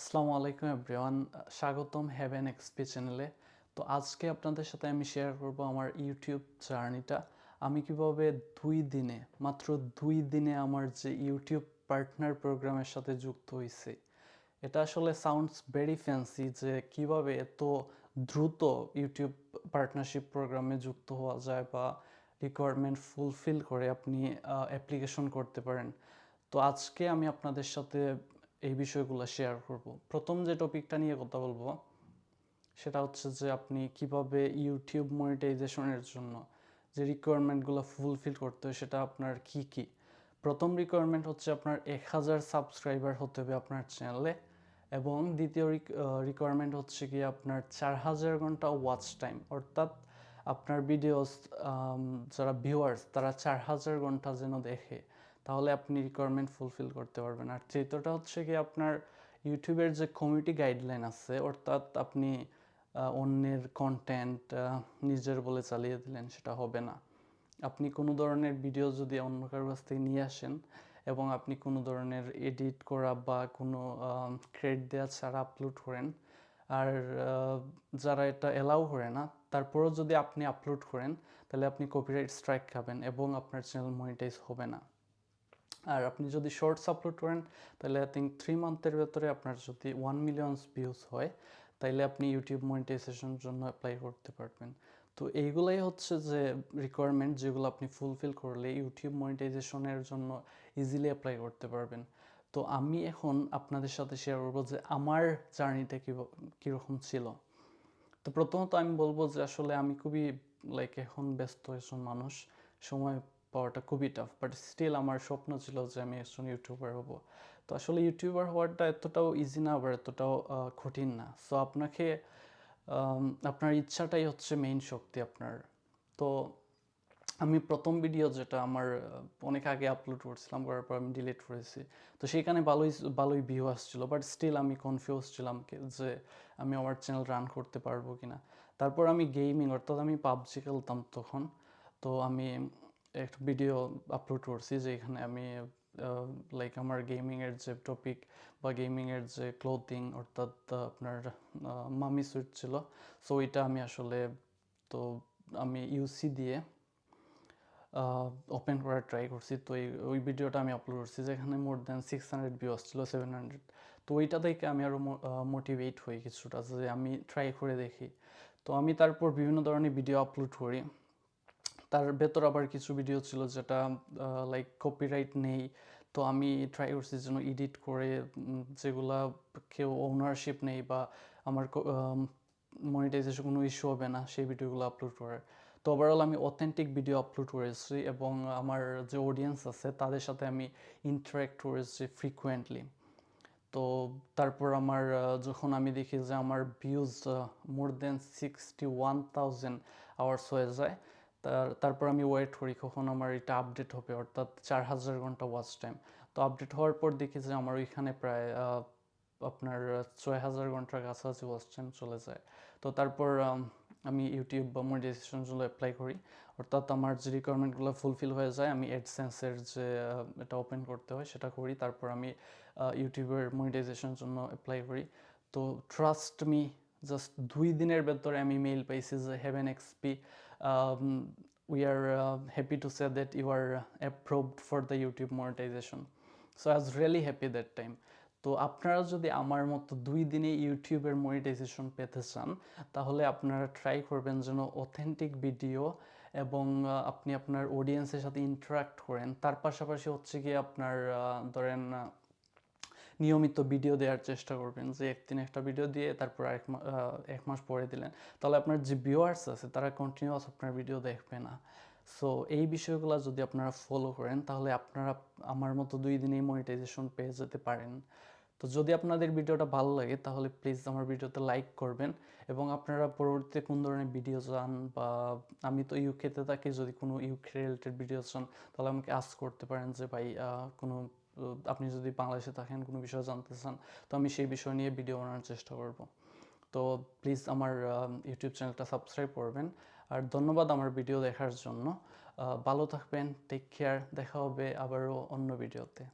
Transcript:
আসসালামু আলাইকুম এভরিওয়ান, স্বাগতম হ্যাভেন এক্সপি চ্যানেলে তো আজকে আপনাদের সাথে আমি শেয়ার করব আমার ইউটিউব জার্নিটা আমি কীভাবে দুই দিনে, মাত্র দুই দিনে আমার যে ইউটিউব পার্টনার প্রোগ্রামের সাথে যুক্ত হয়েছে এটা আসলে সাউন্ডস ভেরি ফ্যান্সি যে কীভাবে এত দ্রুত ইউটিউব পার্টনারশিপ প্রোগ্রামে যুক্ত হওয়া যায় বা রিকোয়ারমেন্ট ফুলফিল করে আপনি অ্যাপ্লিকেশন করতে পারেন। তো আজকে আমি আপনাদের সাথে এই বিষয়গুলো শেয়ার করব। প্রথম যে টপিকটা নিয়ে কথা বলব, সেটা হচ্ছে যে আপনি কীভাবে ইউটিউব মনিটাইজেশনের জন্য যে রিকোয়ারমেন্টগুলো ফুলফিল করতে হয়, সেটা আপনার কি কি? প্রথম রিকোয়ারমেন্ট হচ্ছে আপনার এক হাজার সাবস্ক্রাইবার হতে হবে আপনার চ্যানেলে এবং দ্বিতীয় রিকোয়ারমেন্ট হচ্ছে কি আপনার চার হাজার ঘণ্টা ওয়াচ টাইম অর্থাৎ আপনার ভিডিওস যারা ভিউয়ার্স তারা চার হাজার ঘণ্টা যেন দেখে, তাহলে আপনি রিকোয়ারমেন্ট ফুলফিল করতে পারবেন। আর তৃতীয়টা হচ্ছে কি আপনার ইউটিউবের যে কমিউনিটি গাইডলাইন আছে, অর্থাৎ আপনি অন্যের কন্টেন্ট নিজের বলে চালিয়ে দিলেন, সেটা হবে না। আপনি কোনো ধরনের ভিডিও যদি অন্য কারোর কাছ থেকে নিয়ে আসেন, এবং আপনি কোনো ধরনের এডিট করা বা কোনো ক্রেডিট দেওয়া ছাড়া আপলোড করেন, আর যারা এটা এলাও করে না তারপরেও যদি আপনি আপলোড করেন, তাহলে আপনি কপিরাইট স্ট্রাইক খাবেন এবং আপনার চ্যানেল মনিটাইজ হবে না। আর আপনি যদি শর্টস আপলোড করেন, তাহলে আই থিঙ্ক থ্রি মান্থের ভেতরে আপনার যদি ওয়ান মিলিয়নস ভিউজ হয় তাইলে আপনি ইউটিউব মনিটাইজেশনের জন্য অ্যাপ্লাই করতে পারবেন। তো এইগুলাই হচ্ছে যে রিকোয়ারমেন্ট যেগুলো আপনি ফুলফিল করলে ইউটিউব মনিটাইজেশনের জন্য ইজিলি অ্যাপ্লাই করতে পারবেন। তো আমি এখন আপনাদের সাথে শেয়ার করব যে আমার জার্নিটা কী কীরকম ছিল। তো প্রথমত আমি বলব যে আসলে আমি খুবই লাইক এখন ব্যস্ত একজন মানুষ। সময় পাওয়াটা খুবই টাফ বাট স্টিল আমার স্বপ্ন ছিল যে আমি একজন ইউটিউবার হব। তো আসলে ইউটিউবার হওয়াটা এতটাও ইজি না, আবার এতটাও কঠিন না। সো আপনাকে আপনার ইচ্ছাটাই হচ্ছে মেইন শক্তি আপনার। তো আমি প্রথম ভিডিও যেটা আমার অনেক আগে আপলোড করছিলাম, করার পর আমি ডিলিট করেছি। তো সেইখানে ভালোই ভালোই ভিউ আসছিল বাট স্টিল আমি কনফিউজ ছিলাম যে আমি আমার চ্যানেল রান করতে পারব কিনা। তারপর আমি গেমিং অর্থাৎ আমি পাবজি খেলতাম তখন, তো আমি একটা ভিডিও আপলোড করছি, যেখানে আমি লাইক আমার গেমিংয়ের যে টপিক বা গেমিংয়ের যে ক্লোথিং অর্থাৎ আপনার মামি সুইট ছিল সো ওইটা আমি আসলে, তো আমি ইউসি দিয়ে ওপেন করার ট্রাই করছি। তো এই, ওই ভিডিওটা আমি আপলোড করছি যেখানে more than six hundred views ছিল সেভেন হান্ড্রেড তো ওইটা থেকে আমি আরও মোটিভেট হই কিছুটা, যে আমি ট্রাই করে দেখি। তো আমি তারপর বিভিন্ন ধরনের ভিডিও আপলোড করি। তার ভেতর আবার কিছু ভিডিও ছিল যেটা লাইক কপিরাইট নেই। তো আমি ট্রাই করছি যেন এডিট করে যেগুলা কেউ ওনারশিপ নেই বা আমার মনিটাইজেশন কোনো ইস্যু হবে না, সেই ভিডিওগুলো আপলোড করার। তো ওভারঅল আমি অথেন্টিক ভিডিও আপলোড করেছি এবং আমার যে অডিয়েন্স আছে, তাদের সাথে আমি ইন্টারাক্ট করেছি ফ্রিকুয়েন্টলি তো তারপর আমার যখন আমি দেখি যে আমার views more than sixty one thousand hours হয়ে যায়, তার, তারপর আমি ওয়েট করি কখন আমার এটা আপডেট হবে, অর্থাৎ চার হাজার ঘণ্টা ওয়াচ টাইম তো আপডেট হওয়ার পর দেখি যে আমার ওইখানে প্রায় আপনার ছয় হাজার ঘণ্টার কাছাকাছি ওয়াচ টাইম চলে যায়। তো তারপর আম, ইউটিউব বা মনিটাইজেশন জন্য অ্যাপ্লাই করি অর্থাৎ আমার যে রিকোয়ারমেন্টগুলো ফুলফিল হয়ে যায় আমি অ্যাডসেন্সের যে এটা ওপেন করতে হয় সেটা করি তারপর আমি ইউটিউবের মনিটাইজেশনের জন্য অ্যাপ্লাই করি তো ট্রাস্ট মি জাস্ট দুই দিনের ভেতরে আমি মেইল পাইছি যে Heaven XP we are happy to say that you are approved for the YouTube monetization so I was really happy that time তো আপনারা যদি আমার মতো দুই দিনে ইউটিউবের মনিটাইজেশন পেতে চান, তাহলে আপনারা ট্রাই করবেন যেন অথেন্টিক ভিডিও এবং আপনি আপনার অডিয়েন্সের সাথে ইন্টারাক্ট করেন। তার পাশাপাশি হচ্ছে গিয়ে আপনার ধরেন নিয়মিত ভিডিও দেওয়ার চেষ্টা করবেন যে একদিন একটা ভিডিও দিয়ে তারপর এক এক মাস পরে দিলেন। তাহলে আপনার যে ভিউয়ার্স আছে, তারা কন্টিনিউয়াস আপনার ভিডিও দেখবে না। সো এই বিষয়গুলো যদি আপনারা ফলো করেন, তাহলে আপনারা আমার মতো দুই দিনেই মনিটাইজেশন পেয়ে যেতে পারেন। তো যদি আপনাদের ভিডিওটা ভালো লাগে, তাহলে প্লিজ আমার ভিডিওতে লাইক করবেন। এবং আপনারা পরবর্তীতে কোন ধরনের ভিডিও চান বা আমি তো ইউকেতে থাকি, যদি কোনো ইউকে রিলেটেড ভিডিও চান, তাহলে আমাকে আস্ক করতে পারেন যে, ভাই কোনো, আপনি যদি বাংলাদেশে থাকেন, কোনো বিষয় জানতে চান, তো আমি সেই বিষয় নিয়ে ভিডিও বানানোর চেষ্টা করব। তো প্লিজ আমার ইউটিউব চ্যানেলটা সাবস্ক্রাইব করবেন। আর ধন্যবাদ আমার ভিডিও দেখার জন্য। ভালো থাকবেন টেক কেয়ার দেখা হবে আবারও অন্য ভিডিওতে